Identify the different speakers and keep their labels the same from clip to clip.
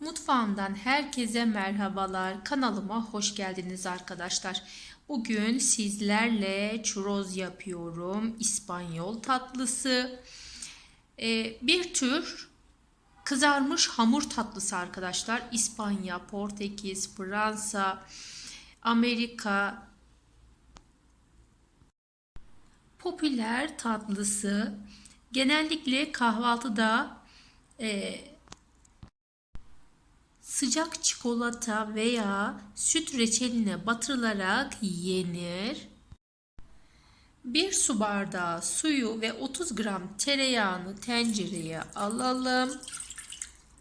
Speaker 1: Mutfağımdan herkese merhabalar. Kanalıma hoş geldiniz arkadaşlar. Bugün sizlerle churros yapıyorum. İspanyol tatlısı. Ee, bir tür kızarmış hamur tatlısı arkadaşlar. İspanya, Portekiz, Fransa, Amerika popüler tatlısı. Genellikle kahvaltıda e, sıcak çikolata veya süt reçeline batırılarak yenir. 1 su bardağı suyu ve 30 gram tereyağını tencereye alalım.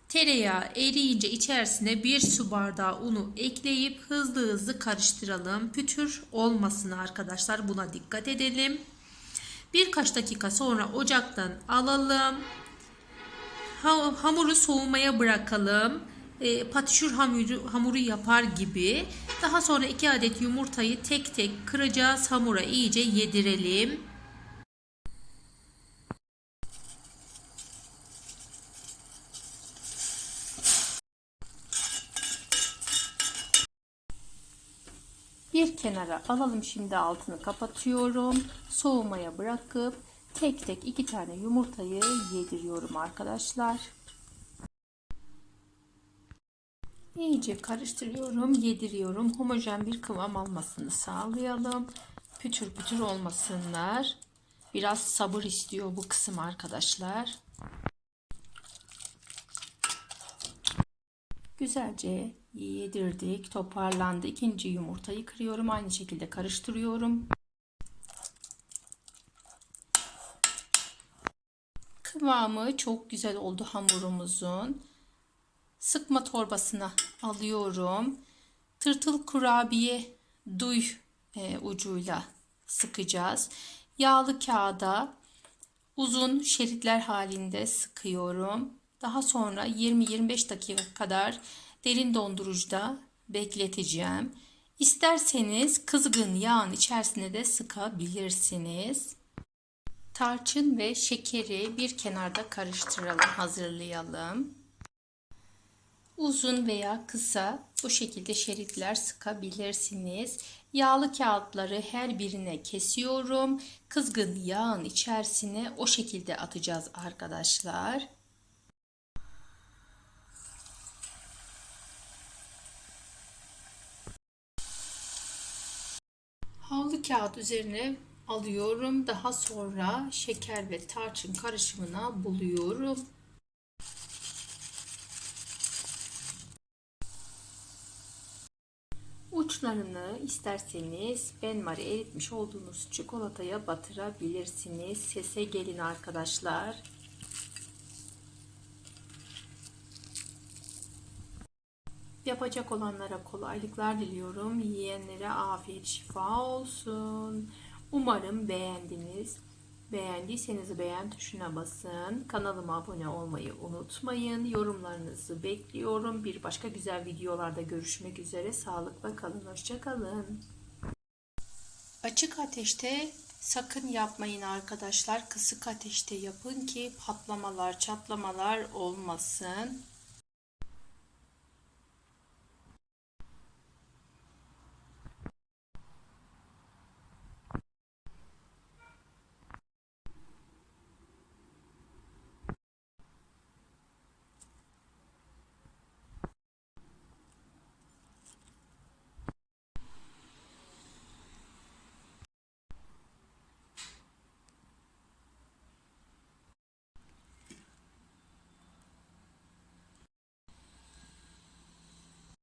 Speaker 1: Tereyağı eriyince içerisine 1 su bardağı unu ekleyip hızlı hızlı karıştıralım. Pütür olmasın arkadaşlar buna dikkat edelim. Birkaç dakika sonra ocaktan alalım. Hamuru soğumaya bırakalım e, patişür hamuru, hamuru yapar gibi. Daha sonra 2 adet yumurtayı tek tek kıracağız. Hamura iyice yedirelim. Bir kenara alalım şimdi altını kapatıyorum. Soğumaya bırakıp tek tek iki tane yumurtayı yediriyorum arkadaşlar. İyice karıştırıyorum, yediriyorum. Homojen bir kıvam almasını sağlayalım. Pütür pütür olmasınlar. Biraz sabır istiyor bu kısım arkadaşlar. Güzelce yedirdik, toparlandı. İkinci yumurtayı kırıyorum. Aynı şekilde karıştırıyorum. Kıvamı çok güzel oldu hamurumuzun sıkma torbasına alıyorum. Tırtıl kurabiye duy e, ucuyla sıkacağız. Yağlı kağıda uzun şeritler halinde sıkıyorum. Daha sonra 20-25 dakika kadar derin dondurucuda bekleteceğim. İsterseniz kızgın yağın içerisine de sıkabilirsiniz. Tarçın ve şekeri bir kenarda karıştıralım, hazırlayalım. Uzun veya kısa bu şekilde şeritler sıkabilirsiniz. Yağlı kağıtları her birine kesiyorum. Kızgın yağın içerisine o şekilde atacağız arkadaşlar. Havlu kağıt üzerine alıyorum. Daha sonra şeker ve tarçın karışımına buluyorum. Uçlarını isterseniz benmari eritmiş olduğunuz çikolataya batırabilirsiniz. Sese gelin arkadaşlar. Yapacak olanlara kolaylıklar diliyorum. Yiyenlere afiyet şifa olsun. Umarım beğendiniz. Beğendiyseniz beğen tuşuna basın. Kanalıma abone olmayı unutmayın. Yorumlarınızı bekliyorum. Bir başka güzel videolarda görüşmek üzere. Sağlıkla kalın. Hoşçakalın. Açık ateşte sakın yapmayın arkadaşlar. Kısık ateşte yapın ki patlamalar, çatlamalar olmasın.